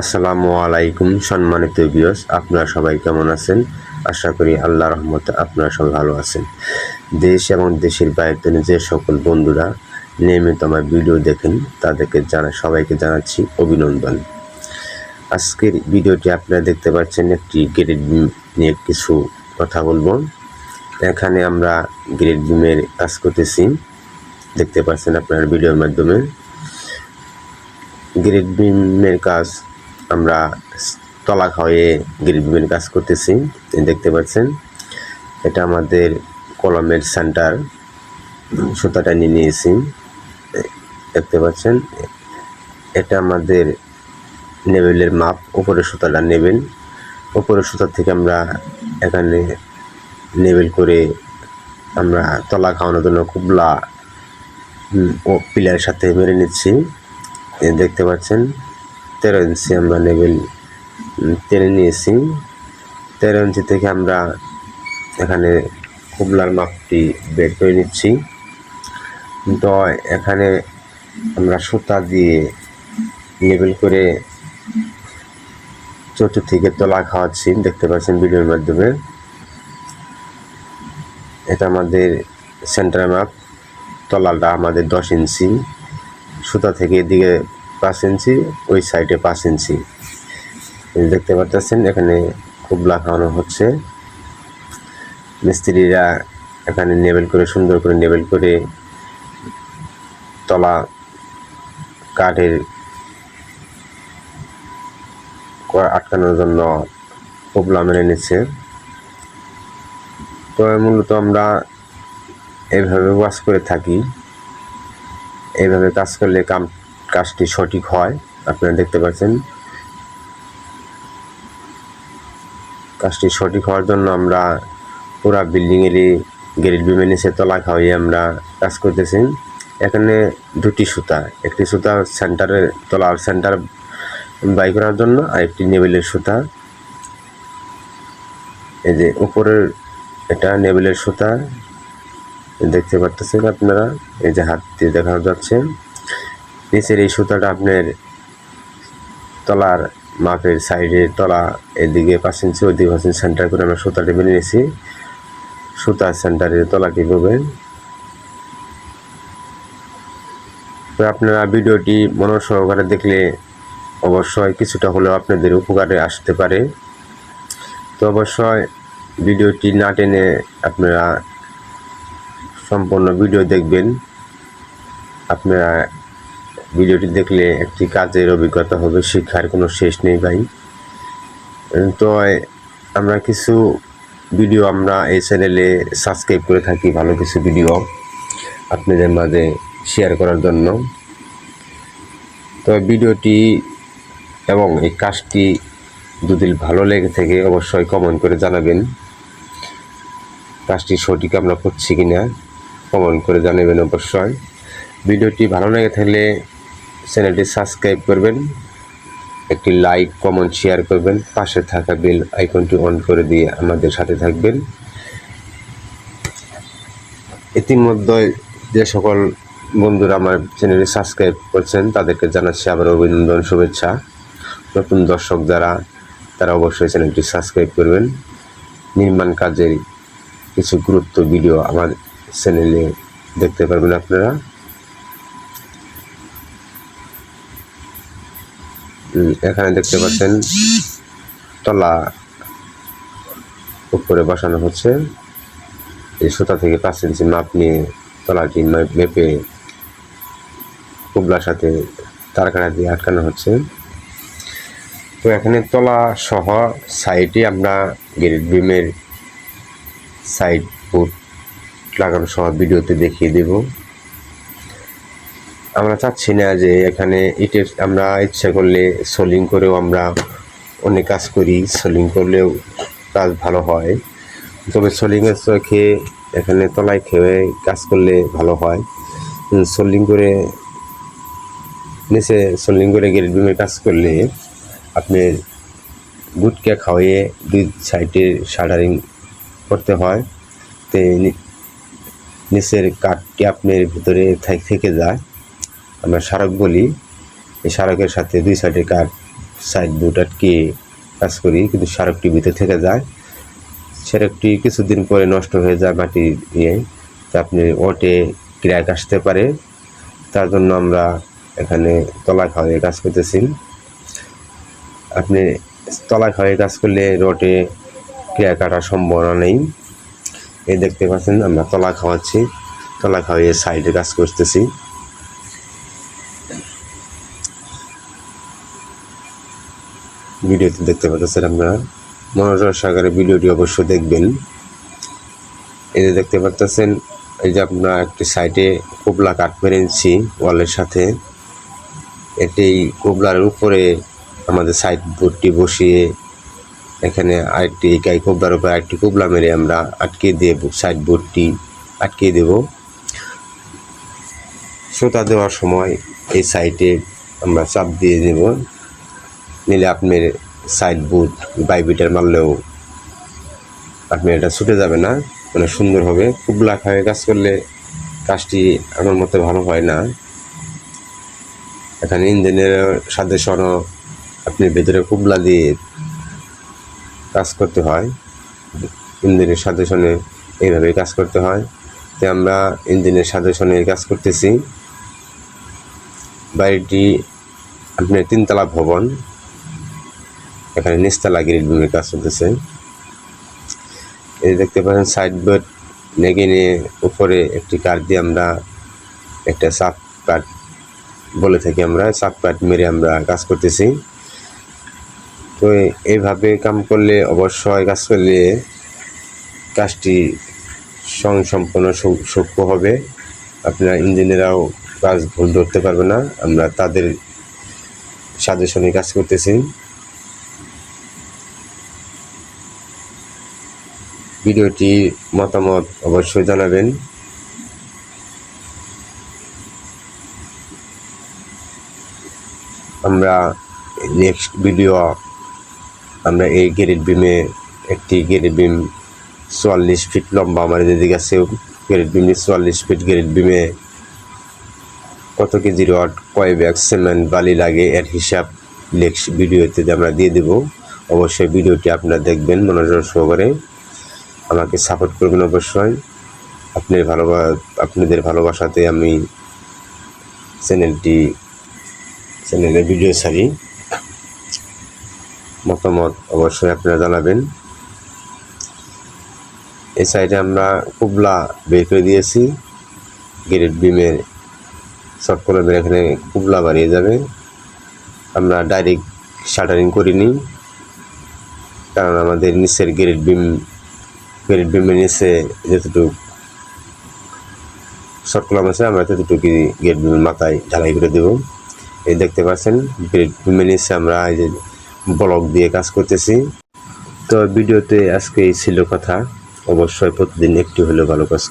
আসসালামু আলাইকুম সম্মানিত বিয়স আপনারা সবাই কেমন আছেন? আশা করি আল্লাহ রহমতে আপনারা সবাই ভালো আছেন। দেশ এবং দেশের বাইরে যে সকল বন্ধুরা নিয়মিত আমার ভিডিও দেখেন, তাদেরকে জানা, সবাইকে জানাচ্ছি অভিনন্দন। আজকের ভিডিওটি আপনারা দেখতে পাচ্ছেন একটি গ্রেড বিম নিয়ে কিছু কথা বলব। এখানে আমরা গ্রেড বিমের কাজ করতেছি। দেখতে পাচ্ছেন আপনার ভিডিওর মাধ্যমে। গ্রেড বিমের কাজ আমরা তলা খাওয়াইয়ে গ্রিড বিমের কাজ করতেছি। দেখতে পাচ্ছেন, এটা আমাদের কলমের সেন্টার সুতাটা নিয়ে নিয়েছি। দেখতে পাচ্ছেন, এটা আমাদের নেবেলের মাপ, উপরের সুতাটা নেবেন। উপরের সুতার থেকে আমরা এখানে নেবেল করে আমরা তলা খাওয়ানোর জন্য কুবলা ও পিলারের সাথে মেরে নিচ্ছি। দেখতে পাচ্ছেন তেরো ইঞ্চি আমরা নেবেল টেনে নিয়েছি। তেরো ইঞ্চি থেকে আমরা এখানে কুবলার মাপটি বের করে নিচ্ছি। তো এখানে আমরা সুতা দিয়ে লেবেল করে চতুর্থিকে তলা খাওয়াচ্ছি, দেখতে পাচ্ছেন ভিডিওর মাধ্যমে। এটা আমাদের সেন্টার মাপ তলাটা আমাদের দশ ইঞ্চি। সুতা থেকে এদিকে পাঁচ ইঞ্চি, ওই সাইডে পাঁচ ইঞ্চি। দেখতে পাচ্ছেন, এখানে কুবলা খাওয়ানো হচ্ছে। মিস্ত্রিরা এখানে নেবেল করে, সুন্দর করে নেবেল করে তলা কাঠের আটকানোর জন্য কুবলা মেনে নিচ্ছে। তো মূলত আমরা এইভাবে ওয়াশ করে থাকি। এইভাবে কাজ করলে কাম কাজটি সঠিক হয়, আপনারা দেখতে পাচ্ছেন। কাজটি সঠিক হওয়ার জন্য আমরা পুরা বিল্ডিংয়েরই গ্রিল বিমে নিচে তলা খাওয়াই আমরা কাজ করতেছি। এখানে দুটি সুতা, একটি সুতা সেন্টারের তলার সেন্টার বাই করার জন্য আর একটি নেবেলের সুতা। এই যে উপরের এটা নেবেলের সুতা, দেখতে পাচ্ছেন আপনারা, এই যে হাত দিয়ে দেখা যাচ্ছে। নিচের এই সুতাটা আপনার তলার মাপের সাইডে তলা এদিকে পাঁচ ইঞ্চি ওইদিকে পাঁচ ইঞ্চি সেন্টার করে আমরা সুতাটি মেনে নিয়েছি। সুতা সেন্টারের তলাটি পাবেন তো আপনারা ভিডিওটি মনোর সহকারে দেখলে অবশ্যই কিছুটা হলেও আপনাদের উপকারে আসতে পারে। তো অবশ্যই ভিডিওটি না টেনে আপনারা সম্পূর্ণ ভিডিও দেখবেন। আপনারা ভিডিওটি দেখলে একটি কাজের অভিজ্ঞতা হবে, শিক্ষার কোনো শেষ নেই ভাই। তো আমরা কিছু ভিডিও আমরা এই চ্যানেলে সাবস্ক্রাইব করে থাকি, ভালো কিছু ভিডিও আপনাদের মাঝে শেয়ার করার জন্য। তো ভিডিওটি এবং এই কাজটি যদি ভালো লেগে থাকে, অবশ্যই কমেন্ট করে জানাবেন। কাজটি সঠিক আমরা করছি কিনা কমেন্ট করে জানাবেন অবশ্যই। ভিডিওটি ভালো লেগে থাকলে চ্যানেলটি সাবস্ক্রাইব করবেন, একটি লাইক, কমেন্ট, শেয়ার করবেন, পাশে থাকা বেল আইকনটি অন করে দিয়ে আমাদের সাথে থাকবেন। ইতিমধ্যে যে সকল বন্ধুরা আমার চ্যানেলটি সাবস্ক্রাইব করছেন, তাদেরকে জানাচ্ছি আবার অভিনন্দন, শুভেচ্ছা। নতুন দর্শক যারা, তারা অবশ্যই চ্যানেলটি সাবস্ক্রাইব করবেন। নির্মাণ কাজের কিছু গুরুত্ব ভিডিও আমার চ্যানেলে দেখতে পারবেন আপনারা। এখানে দেখতে পাচ্ছেন তলা উপরে বসানো হচ্ছে। এই সুতা থেকে পাঁচ ইঞ্চি মাপ নিয়ে তলাটি মেপে কুবলার সাথে তারকাটা দিয়ে আটকানো হচ্ছে। তো এখানে তলা সহ সাইডে আমরা গ্রিড বিমের সাইড ফুট লাগানো সহ ভিডিওতে দেখিয়ে দেব। আমরা চাচ্ছি না যে এখানে ইটের, আমরা ইচ্ছা করলে সোলিং করেও আমরা অনেক কাজ করি, সোলিং করলেও কাজ ভালো হয়। তবে সোলিংয়ের চোখে এখানে তলায় খেয়ে কাজ করলে ভালো হয়। সোলিং করে নিচে সোলিং করে গ্রেড বিমের কাজ করলে আপনি গুটকে খাওয়িয়ে দুই সাইডে শাটারিং করতে হয়। তো নিচের কাঠটি আপনার ভিতরে থেকে যায়। আমরা স্মারক বলি। এই স্মারকের সাথে দুই সাইডে কাঠ, সাইড আটকে কাজ করি, কিন্তু সারকটি ভিতরে থেকে যায়। সেরকটি কিছুদিন পরে নষ্ট হয়ে যায় মাটি তা আপনি ওটে ক্র্যাক আসতে পারে। তার জন্য আমরা এখানে তলা খাওয়াই কাজ করতেছি। আপনি তলা খাওয়াই কাজ করলে রোটে ক্রিয়া কাটার সম্ভাবনা নেই। এই দেখতে পাচ্ছেন, আমরা তলা খাওয়াচ্ছি তলা খাওয়াইয়ে সাইডে কাজ করতেছি। ভিডিওতে দেখতে পাচ্ছেন আপনারা। মনোযোগ সাগরে ভিডিওটি অবশ্যই দেখবেন। এই যে দেখতে পাচ্ছেন, এই যে আপনার একটি সাইডে কোবলা কাঠ মেরেছি ওয়ালের সাথে। এটি কোবলার উপরে আমাদের সাইড বোর্ডটি বসিয়ে এখানে আরেকটি গাই কোবলার উপরে আরেকটি কোবলা মেরে আমরা আটকে দিয়ে সাইড বোর্ডটি আটকে দেব। সুতা দেওয়ার সময় এই সাইটে আমরা চাপ দিয়ে দেব। নিলে আপনার সাইড বুট বাইবিটার মারলেও আপনি এটা ছুটে যাবে না মানে সুন্দর হবে। কুবলা খায়ে কাজ করলে কাজটি আমার মতে ভালো হয় না। এখানে ইঞ্জিনের সাথে সনো আপনি ভেতরে কুবলা দিয়ে কাজ করতে হয়। ইঞ্জিনের সাথে সনে এইভাবে কাজ করতে হয়। তো আমরা ইঞ্জিনের সাথে সনে কাজ করতেছি। বাড়িটি আপনার তিনতলা ভবন। এখানে নিচতলা গ্রিল বিমের কাজ চলতেছে। এই দেখতে পাচ্ছেন, সাইড বোর্ড নেগে নিয়ে উপরে একটি কাঠ দিয়ে আমরা একটা সাপ কাঠ বলে থাকি আমরা সাপ কাঠ মেরে আমরা কাজ করতেছি। তো এইভাবে কাম করলে অবশ্যই কাজ করলে কাজটি সম্পূর্ণ সূক্ষ্ম হবে। আপনার ইঞ্জিনিয়াররাও কাজ ভুল ধরতে পারবে না। আমরা তাদের সাজেশনে কাজ করতেছি। ভিডিওটি মতামত অবশ্যই জানাবেন। আমরা নেক্সট ভিডিও আমরা এই গেরিট বিমে একটি গেরিট বিম চুয়াল্লিশ ফিট লম্বা আমার যেদিকে আছে গেরিট বিম চুয়াল্লিশ ফিট গেরিট বিমে কত কেজি রড, কয় ব্যাগ সিমেন্ট বালি লাগে, এর হিসাব নেক্সট ভিডিওতে আমরা দিয়ে দেব। অবশ্যই ভিডিওটি আপনারা দেখবেন, মনোযোগ সহকারে। আমাকে সাপোর্ট করবেন অবশ্যই। আপনার ভালোবা আপনাদের ভালোবাসাতে আমি চ্যানেলটি চ্যানেলে ভিডিও ছাড়ি। মতামত অবশ্যই আপনারা জানাবেন। এই সাইডে আমরা কুবলা বের করে দিয়েছি। গ্রেড বিমের শর্ট কলমের এখানে কুবলা বাড়িয়ে যাবে। আমরা ডাইরেক্ট শাটারিং করিনি। কারণ আমাদের নিচের গ্রেড বিম গ্রেড বিমের নিচে যেতটুকু শর্ট কলাম আছে আমরা ততটুকু গেট বিমের মাথায় ঢালাই করে দেব এই দেখতে পাচ্ছেন গেট বিমের নিচে আমরা এই যে ব্লক দিয়ে কাজ করতেছি তো ভিডিওতে আজকে এই ছিল কথা অবশ্যই প্রতিদিন একটি হলেও ভালো কাজ